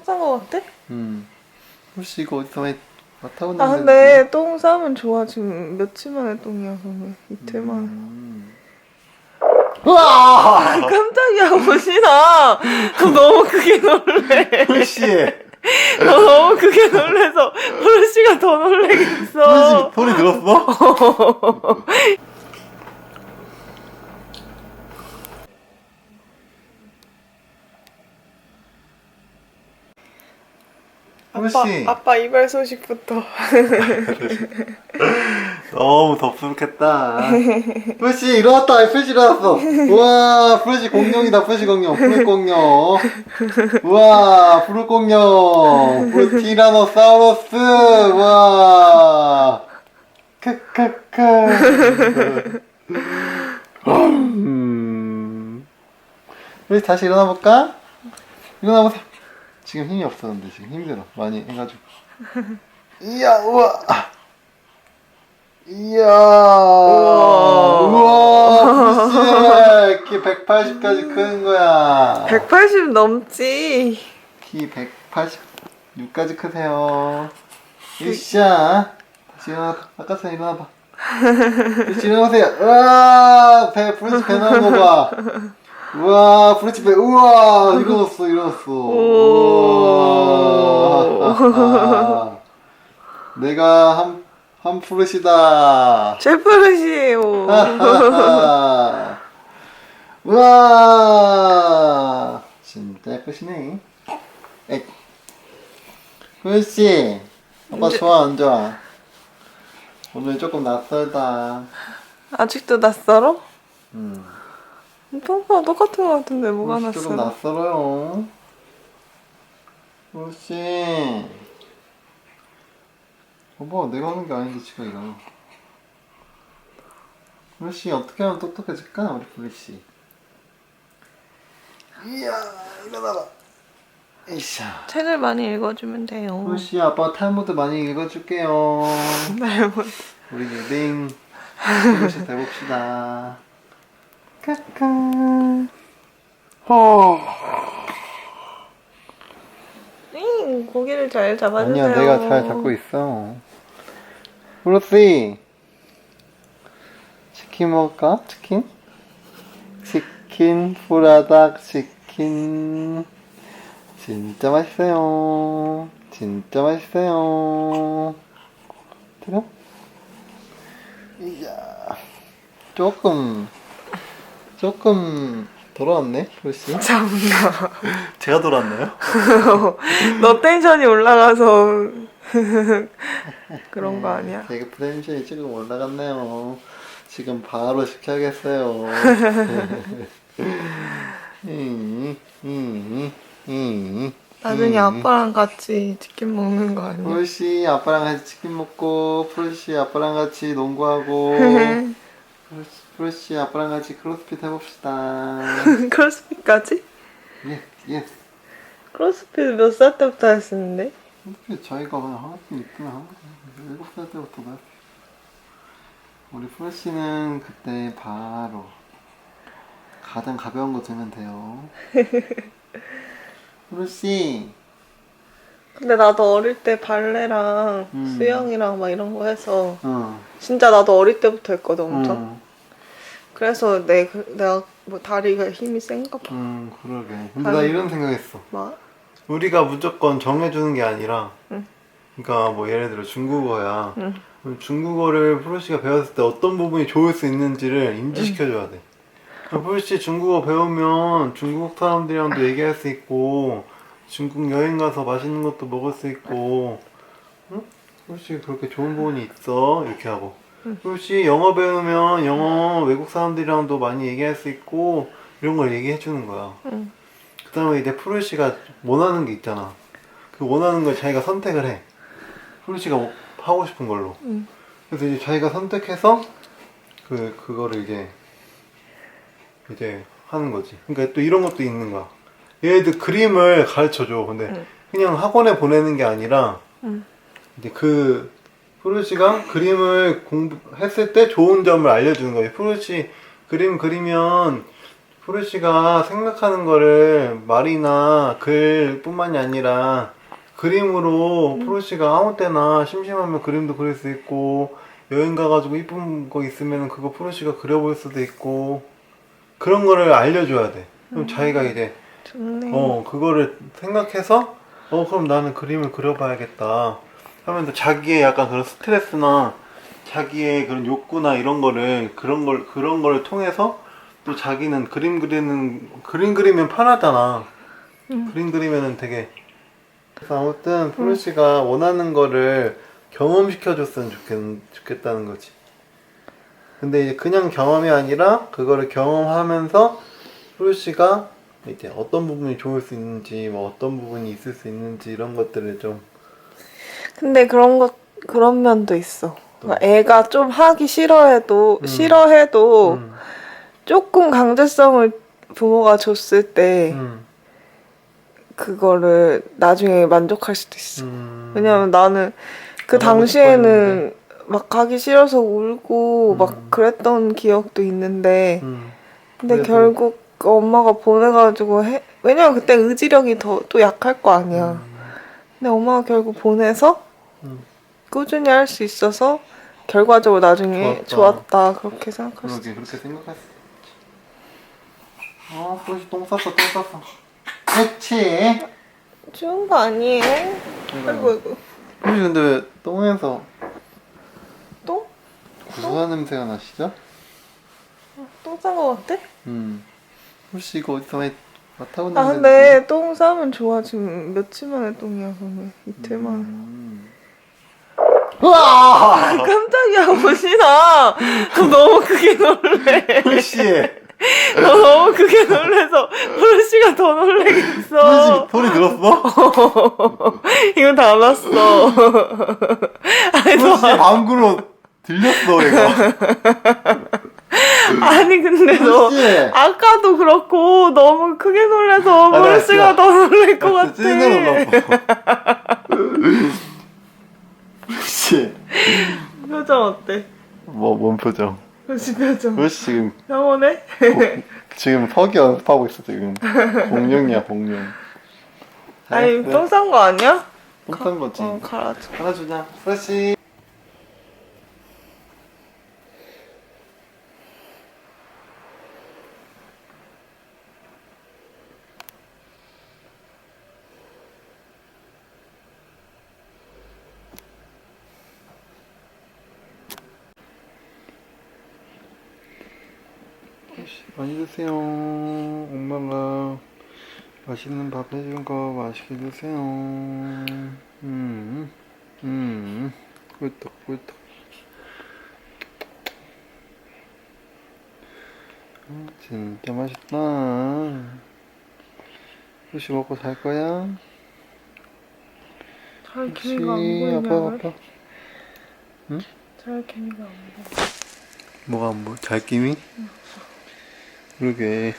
똥싼 거 같아? 음. 혹시 이거 어디서 많이 맡아본 아? 근데 똥 싸면 좋아 지금 며칠 만에 똥이어서 이틀 만에 음. 우와! 깜짝이야 보시나 너무 크게 놀래 혹시 너무 크게 놀래서 브루시가 더 놀래겠어 소리 들었어? 아빠, 아빠 이발 소식부터 너무 덥수룩했다. 플래시 일어났다. 플래시 일어났어. 우와, 플래시 공룡이다. 플래시 공룡. 푸른 공룡. 우와, 푸른 공룡. 푸른 티라노사우루스. 우와. 크크크. 음. 다시 일어나 볼까? 일어나 보세요. 지금 힘이 없었는데 지금 힘들어. 많이 해가지고. 이야, 우와. 이야. 우와. 우와 키 180까지 크는 거야. 180 넘지. 키 186까지 크세요. 으쌰 다시 일어나 아까처럼 일어나봐. 다시 일어나세요. 우와 배 브루치 배 나오는 거봐 우와 배 우와 일어났어 일어났어. 우와. 내가 한, 한 프루시다. 셰프르시에요. 우와. 진짜 예쁘시네. 에이 후유씨 아빠 좋아 안 좋아? 오늘 조금 낯설다. 아직도 낯설어? 음. 평소랑 똑같은 거 같은데 뭐가 낯설어? 낯설어요. 후유씨. 봐봐 내가 하는 게 아닌데 지금 이거 후유씨 어떻게 하면 똑똑해질까? 우리 후유씨. 이야 일어나봐. 이샤. 책을 많이 읽어주면 돼요. 후시 아빠 탈무드 많이 읽어줄게요. 네, 뭐. 우리 리딩. 조금씩 해봅시다. 까까. 어. 응, 고기를 잘 잡아주세요 아니야, 내가 잘 잡고 있어. 브루시. 치킨 먹을까? 치킨? 치킨, 프라닭 치킨. 진짜 맛있어요. 진짜 맛있어요. 들어? 이야. 조금, 조금 돌아왔네, 브루시. 참나 제가 돌아왔나요? 너 텐션이 올라가서 그런 거 아니야? 되게 프레임션이 지금 올라갔네요. 지금 바로 시켜야겠어요. 음, 음, 음, 나중에 음. 아빠랑 같이 치킨 먹는 거 아니야? 프로시 아빠랑 같이 치킨 먹고 프로시 아빠랑 같이 농구하고 프로시, 프로시 아빠랑 같이 크로스핏 해봅시다. 크로스핏까지? 예, 예. 크로스핏 몇 살 때부터 했었는데? 크로스핏 저희가 그냥 하나쯤 있으면 한. 일곱 살 때부터 나. 우리 프로시는 그때 바로 가장 가벼운 거 들면 돼요. 프로시. 근데 나도 어릴 때 발레랑 음. 수영이랑 막 이런 거 해서 어. 진짜 나도 어릴 때부터 했거든 엄청 음, 그래서 내, 그- 내가 뭐 다리가 힘이 센가 봐 음, 그러게. 근데 나 이런 생각했어. 막? 우리가 무조건 정해주는 게 아니라, 응. 그러니까 뭐 예를 들어 중국어야. 응. 그럼 중국어를 프로시가 배웠을 때 어떤 부분이 좋을 수 있는지를 인지시켜줘야 돼. 프로시 중국어 배우면 중국 사람들이랑도 얘기할 수 있고, 중국 여행 가서 맛있는 것도 먹을 수 있고, 응? 프로시 그렇게 좋은 부분이 있어. 이렇게 하고. 프로시 영어 배우면 영어 외국 사람들이랑도 많이 얘기할 수 있고, 이런 걸 얘기해 주는 거야. 응. 그 다음에 이제 프로시가 원하는 게 있잖아. 그 원하는 걸 자기가 선택을 해. 프로시가 뭐 하고 싶은 걸로. 응. 그래서 이제 자기가 선택해서 그 그거를 이제 이제 하는 거지. 그러니까 또 이런 것도 있는 거야. 얘들 그림을 가르쳐 줘. 근데 응. 그냥 학원에 보내는 게 아니라 응. 이제 그 프로시가 그림을 공부했을 때 좋은 점을 알려주는 거예요. 프로시 그림 그리면 프루시가 생각하는 거를 말이나 글뿐만이 아니라 그림으로 프루시가 아무 때나 심심하면 그림도 그릴 수 있고 여행 가가지고 이쁜 거 있으면 그거 프루시가 그려볼 수도 있고 그런 거를 알려줘야 돼. 그럼 자기가 이제 좋네. 어 그거를 생각해서 어 그럼 나는 그림을 그려봐야겠다 하면서 자기의 약간 그런 스트레스나 자기의 그런 욕구나 이런 거를 그런 걸 그런 거를 통해서 또 자기는 그림 그리는 그림 그리면 편하잖아 응. 그림 그리면은 되게 그래서 아무튼 프루 씨가 원하는 거를 경험시켜 줬으면 좋겠, 좋겠 다는 거지 근데 이제 그냥 경험이 아니라 그거를 경험하면서 프루 씨가 이제 어떤 부분이 좋을 수 있는지 뭐 어떤 부분이 있을 수 있는지 이런 것들을 좀 근데 그런 것 그런 면도 있어. 또. 그러니까 애가 좀 하기 싫어해도 음. 싫어해도 음, 조금 강제성을 부모가 줬을 때 음, 그거를 나중에 만족할 수도 있어. 음. 왜냐면 나는 그 당시에는 막 가기 싫어서 울고 음. 막 그랬던 기억도 있는데 음, 근데 결국 엄마가 보내가지고 해 왜냐면 그때 의지력이 더 또 약할 거 아니야. 음, 근데 엄마가 결국 보내서 음. 꾸준히 할 수 있어서 결과적으로 나중에 좋았다. 좋았다, 그렇게 생각할 수 그러게 그렇게 생각할 수 있지 어 프루 씨똥 쌌어 똥 쌌어 그렇지 좋은 거 아니에요? 아이고 아이고 씨 근데 왜 똥에서 똥? 구수한 냄새가 나시죠? 똥 싼 거 같아? 음 씨 이거 어디서 많이 맡아본 아 냄새인데 근데 똥 싸면 좋아. 지금 며칠 만에 똥이야 그러면. 이틀 만에 음. 깜짝이야 보시나. 너무 크게 놀래. 프루 씨너 너무 크게 놀래서 브루시가 더 놀래겠어. 씨 소리 들었어? 이거 다 났어. 아니, 씨 너, 방구로 들렸어 얘가 아니 근데 너 아까도 그렇고 너무 크게 놀래서 아, 진짜- 더 놀랄 것 아, 같아 진짜 프루 씨. 표정 어때? 뭐, 뭔 표정? 브루시 표정. 씨 지금 영원해? 지금 서기 연습하고 있어 지금. 공룡이야 공룡. 아니 똥싼거 아니야? 똥싼 거지. 어 갈아줘. 주자. 프레시 많이 드세요 엄마가 맛있는 밥 해준 거 맛있게 드세요. 음, 음, 꿀떡, 꿀떡. 음, 진짜 맛있다. 혹시 먹고 잘 거야? 잘 개미가 안 아빠 보이냐 아빠 잘 개미가 안 보여 뭐가 안 보여? 잘 끼미? 그러게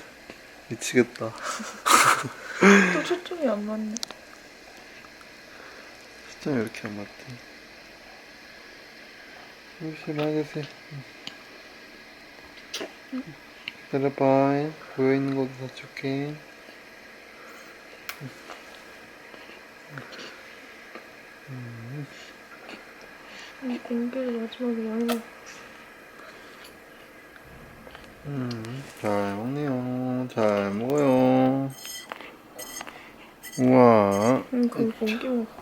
미치겠다. 또 초점이 안 맞네 시점이 왜 이렇게 안 맞지? 혹시 많이 드세요. 기다려봐. 보여있는 것도 다 줄게. 이 공기를 마지막에 먹 음, 잘 먹네요. 잘 먹어요. 우와. 응, 그 공기 먹어